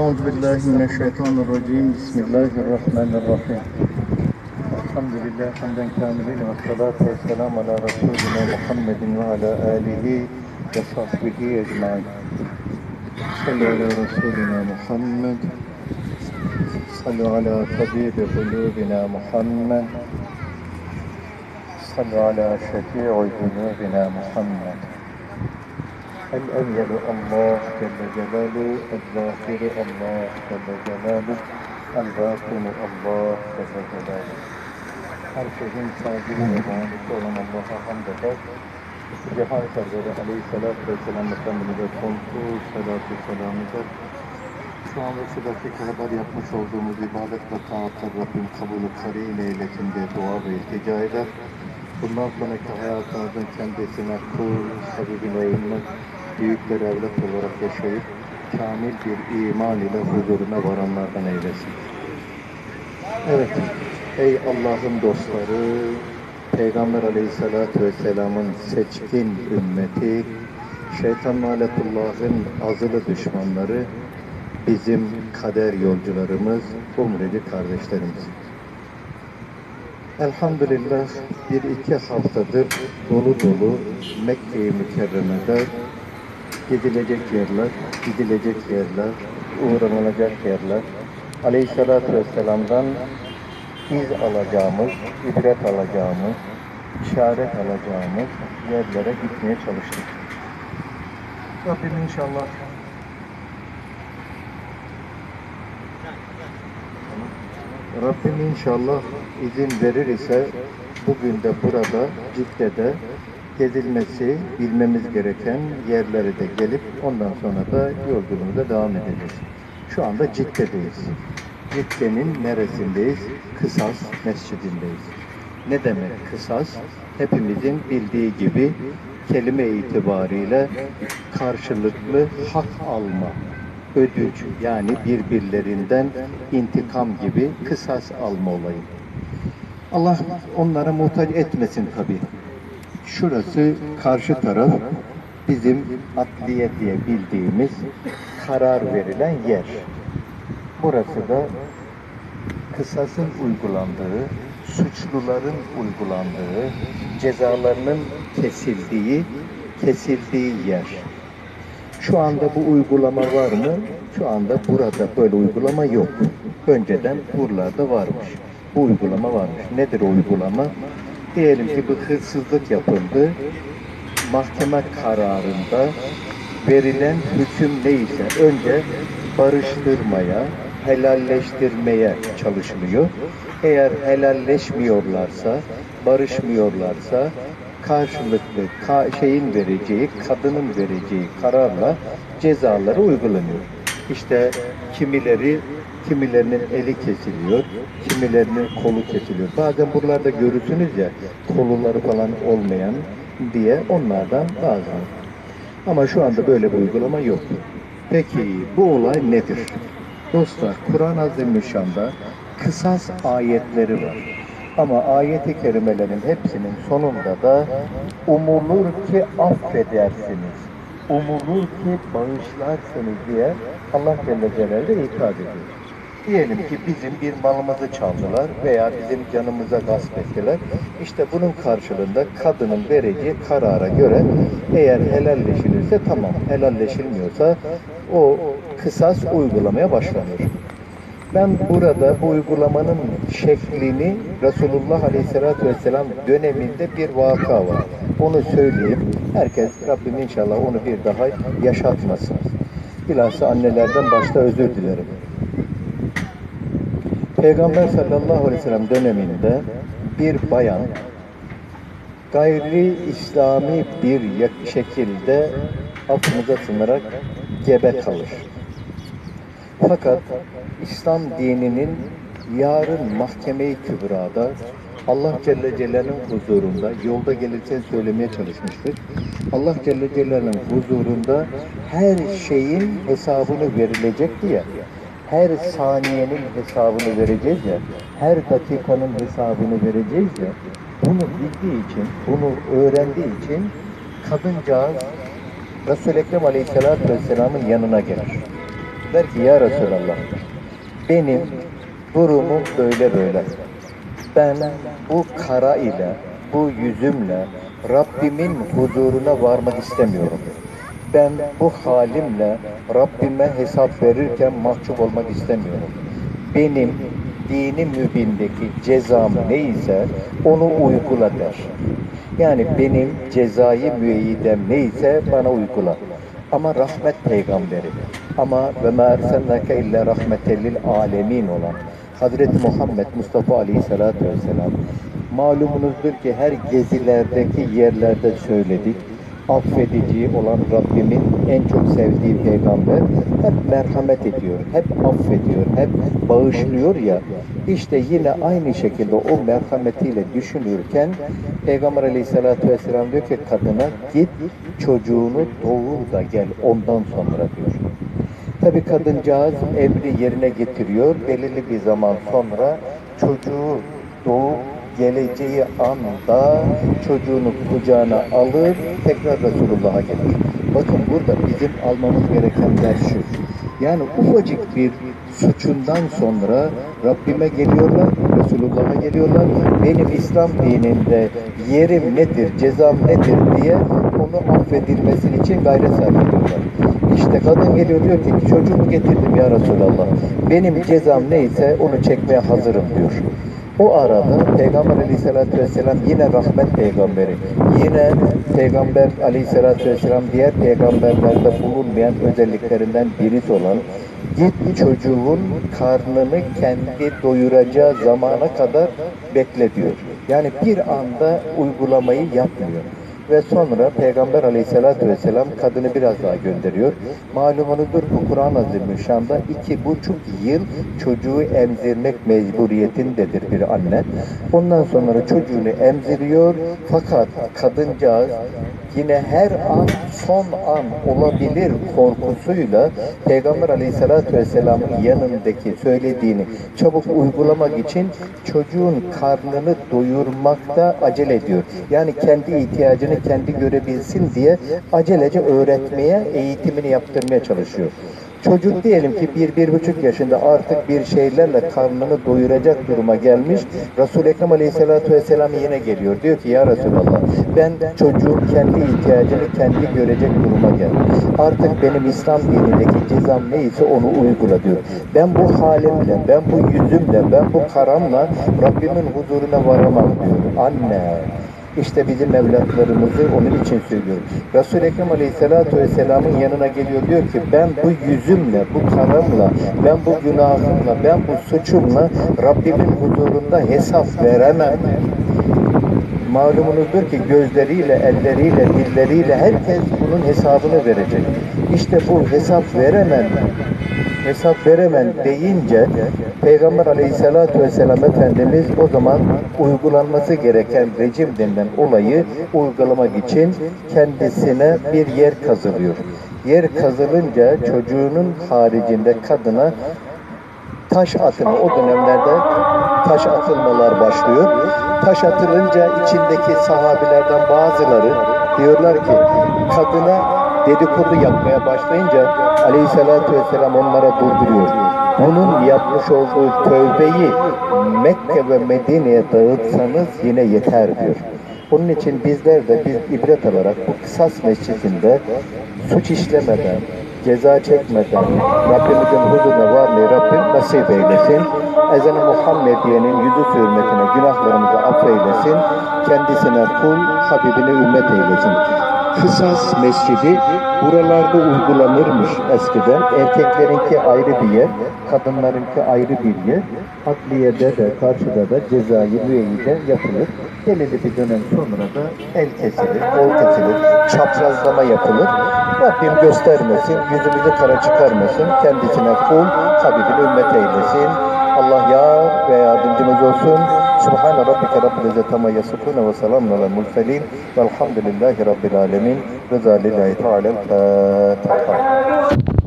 أعوذ بالله من الشيطان الرجيم بسم الله الرحمن الرحيم الحمد لله حمدا كاملا والصلاة والسلام على رسولنا محمد وعلى آله وصحبه أجمعين صلوا على رسولنا محمد صلوا على طبيب قلوبنا محمد صلوا على شفيع ذنوبنا محمد الأول الله جل جلاله الظاهر الله جل جلاله الباطن الله جل جلاله Her şeyin sahibi ve maliki olan Allah'a hamd eder. Cehan Serdari Aleyhisselatü Vesselam Efendimiz'e sonsuz salatü selam eder. Şu an ve şu dakika kadar yapmış olduğumuz ibadet ve taatlar Rabbim kabulü karin eylesin diye dua ve iltica eder. Bundan sonraki hayatımızın kendisine kul, sabibine inmek, büyükler evlat olarak yaşayıp kamil bir iman ile huzuruna varanlardan eylesin. Evet, ey Allah'ın dostları, Peygamber Aleyhisselatü Vesselam'ın seçkin ümmeti, şeytan lanetullah'ın azılı düşmanları, bizim kader yolcularımız, umreci kardeşlerimiz. Elhamdülillah bir iki haftadır dolu dolu Mekke-i Mükerreme'de gidilecek yerler, gidilecek yerler, uğranılacak yerler, Aleyhisselatü Vesselam'dan iz alacağımız, ibret alacağımız, işaret alacağımız yerlere gitmeye çalıştık. Rabbim inşallah Rabbim inşallah izin verir ise bugün de burada Cidde'de gezilmesi, bilmemiz gereken yerlere de gelip ondan sonra da yolculuğumuza devam edeceğiz. Şu anda Cidde'deyiz. Cidde'nin neresindeyiz? Kısas Mescidindeyiz. Ne demek kısas? Hepimizin bildiği gibi kelime itibariyle karşılıklı hak alma, ödünç yani birbirlerinden intikam gibi kısas alma olayı. Allah onlara muhtaç etmesin tabi. Şurası karşı taraf bizim adliye diye bildiğimiz karar verilen yer. Burası da kısasın uygulandığı, suçluların uygulandığı, cezalarının kesildiği, kesildiği yer. Şu anda bu uygulama var mı? Şu anda burada böyle uygulama yok. Önceden buralarda varmış. Bu uygulama varmış. Nedir o uygulama? Diyelim ki bir hırsızlık yapıldı. Mahkeme kararında verilen hüküm neyse önce barıştırmaya, helalleştirmeye çalışılıyor. Eğer helalleşmiyorlarsa, barışmıyorlarsa karşılıklı ka şeyin vereceği, kadının vereceği kararla cezaları uygulanıyor. İşte kimileri, kimilerinin eli kesiliyor, kimilerinin kolu kesiliyor. Bazen buralarda görürsünüz ya, kolları falan olmayan diye onlardan bazıları. Ama şu anda böyle bir uygulama yok. Peki bu olay nedir? Dostlar, Kur'an-ı Azimüşşan'da kısas ayetleri var. Ama ayeti kerimelerin hepsinin sonunda da umulur ki affedersiniz, umulur ki bağışlarsınız diye Allah Celle Celaluhu ikaz ediyor. Diyelim ki bizim bir malımızı çaldılar veya bizim canımıza gasp ettiler. İşte bunun karşılığında kadının vereceği karara göre eğer helalleşilirse tamam, helalleşilmiyorsa o kısas uygulamaya başlanır. Ben burada bu uygulamanın şeklini Resulullah Aleyhisselatü Vesselam döneminde bir vaka var. Onu söyleyeyim. Herkes Rabbim inşallah onu bir daha yaşatmasın. Bilhassa annelerden başta özür dilerim. Peygamber sallallahu aleyhi ve sellem döneminde bir bayan gayri İslami bir şekilde affımıza sığınarak gebe kalır. Fakat İslam dininin yarın mahkeme-i kübrada Allah Celle Celaluhu'nun huzurunda yolda gelirken söylemeye çalışmıştık. Allah Celle Celaluhu'nun huzurunda her şeyin hesabını verilecek diye her saniyenin hesabını vereceğiz ya, her dakikanın hesabını vereceğiz ya, bunu bildiği için, bunu öğrendiği için kadıncağız Resul-i Ekrem Aleyhisselatü Vesselam'ın yanına gelir. Der ki ya Resulallah benim durumum böyle böyle. Ben bu kara ile, bu yüzümle Rabbimin huzuruna varmak istemiyorum. Ben bu halimle Rabbime hesap verirken mahcup olmak istemiyorum. Benim dini mübindeki cezam neyse onu uygula der. Yani benim cezai müeyyidem neyse bana uygula. Ama rahmet peygamberi. Ama ve ma erselnake illa rahmeten lil alemin olan Hazreti Muhammed Mustafa Aleyhisselatü Vesselam malumunuzdur ki her gezilerdeki yerlerde söyledik. Affedici olan Rabbimin en çok sevdiği peygamber hep merhamet ediyor, hep affediyor, hep bağışlıyor ya. İşte yine aynı şekilde o merhametiyle düşünürken Peygamber Aleyhisselatü Vesselam diyor ki kadına git çocuğunu doğur da gel ondan sonra diyor. Tabi kadıncağız emri yerine getiriyor. Belirli bir zaman sonra çocuğu doğup geleceği anda çocuğunu kucağına alır tekrar Resulullah'a gelir. Bakın burada bizim almamız gereken ders şu. Yani ufacık bir suçundan sonra Rabbime geliyorlar, Resulullah'a geliyorlar. Benim İslam dininde yerim nedir, cezam nedir diye onu affedilmesi için gayret sarf ediyorlar. İşte kadın geliyor diyor ki çocuğumu getirdim ya Resulallah. Benim cezam neyse onu çekmeye hazırım diyor. O arada Peygamber aleyhissalatü vesselam yine rahmet peygamberi. Yine Peygamber aleyhissalatü vesselam diğer peygamberlerde bulunmayan özelliklerinden birisi olan git çocuğun karnını kendi doyuracağı zamana kadar bekle diyor. Yani bir anda uygulamayı yapmıyor. Ve sonra Peygamber aleyhissalatü vesselam kadını biraz daha gönderiyor. Malumunuzdur bu Kur'an-ı Azimüşşan'da iki buçuk yıl çocuğu emzirmek mecburiyetindedir bir anne. Ondan sonra çocuğunu emziriyor fakat kadıncağız yine her an son an olabilir korkusuyla Peygamber aleyhissalatü vesselamın yanındaki söylediğini çabuk uygulamak için çocuğun karnını doyurmakta acele ediyor. Yani kendi ihtiyacını kendi görebilsin diye acelece öğretmeye, eğitimini yaptırmaya çalışıyor. Çocuk diyelim ki bir, bir buçuk yaşında artık bir şeylerle karnını doyuracak duruma gelmiş. Resul-i Ekrem Aleyhisselatü Vesselam yine geliyor. Diyor ki ya Resulallah ben çocuğun kendi ihtiyacını kendi görecek duruma geldim. Artık benim İslam dinindeki cezam neyse onu uygula diyor. Ben bu halimle, ben bu yüzümle, ben bu karamla Rabbimin huzuruna varamam diyor. Anne işte bizim evlatlarımızı onun için söylüyorum. Resul-i Ekrem Aleyhisselatü Vesselam'ın yanına geliyor diyor ki ben bu yüzümle, bu karamla, ben bu günahımla, ben bu suçumla Rabbimin huzurunda hesap veremem. Malumunuzdur ki gözleriyle, elleriyle, dilleriyle herkes bunun hesabını verecek. İşte bu hesap veremem, hesap veremem deyince Peygamber Aleyhisselatü Vesselam Efendimiz o zaman uygulanması gereken rejim denilen olayı uygulamak için kendisine bir yer kazılıyor. Yer kazılınca çocuğunun haricinde kadına taş atımı o dönemlerde taş atılmalar başlıyor. Taş atılınca içindeki sahabilerden bazıları diyorlar ki kadına dedikodu yapmaya başlayınca aleyhissalatü vesselam onlara durduruyor. Bunun yapmış olduğu tövbeyi Mekke ve Medine'ye dağıtsanız yine yeter diyor. Onun için bizler de bir ibret alarak bu kısas mescidinde suç işlemeden, ceza çekmeden Rabbimizin huzuruna varmayı Rabbim nasip eylesin. Ezan-ı Muhammediye'nin yüzü hürmetine günahlarımızı affeylesin. Kendisine kul, Habibine ümmet eylesin. Kısas mescidi buralarda uygulanırmış eskiden. Erkeklerinki ayrı bir yer, kadınlarınki ayrı bir yer. Adliyede de karşıda da cezai müeyyide yapılır. Belirli bir dönem sonra da el kesilir, kol kesilir, çaprazlama yapılır. Rabbim göstermesin, yüzümüzü kara çıkarmasın, kendisine kul, Habibin ümmet eylesin. Allah yar ve yardımcımız olsun. Subhane rabbike rabbil izzeti amma yasifun ve selamun alel murselin velhamdülillahi rabbil alemin. Rıza lillahi teala. Fatiha.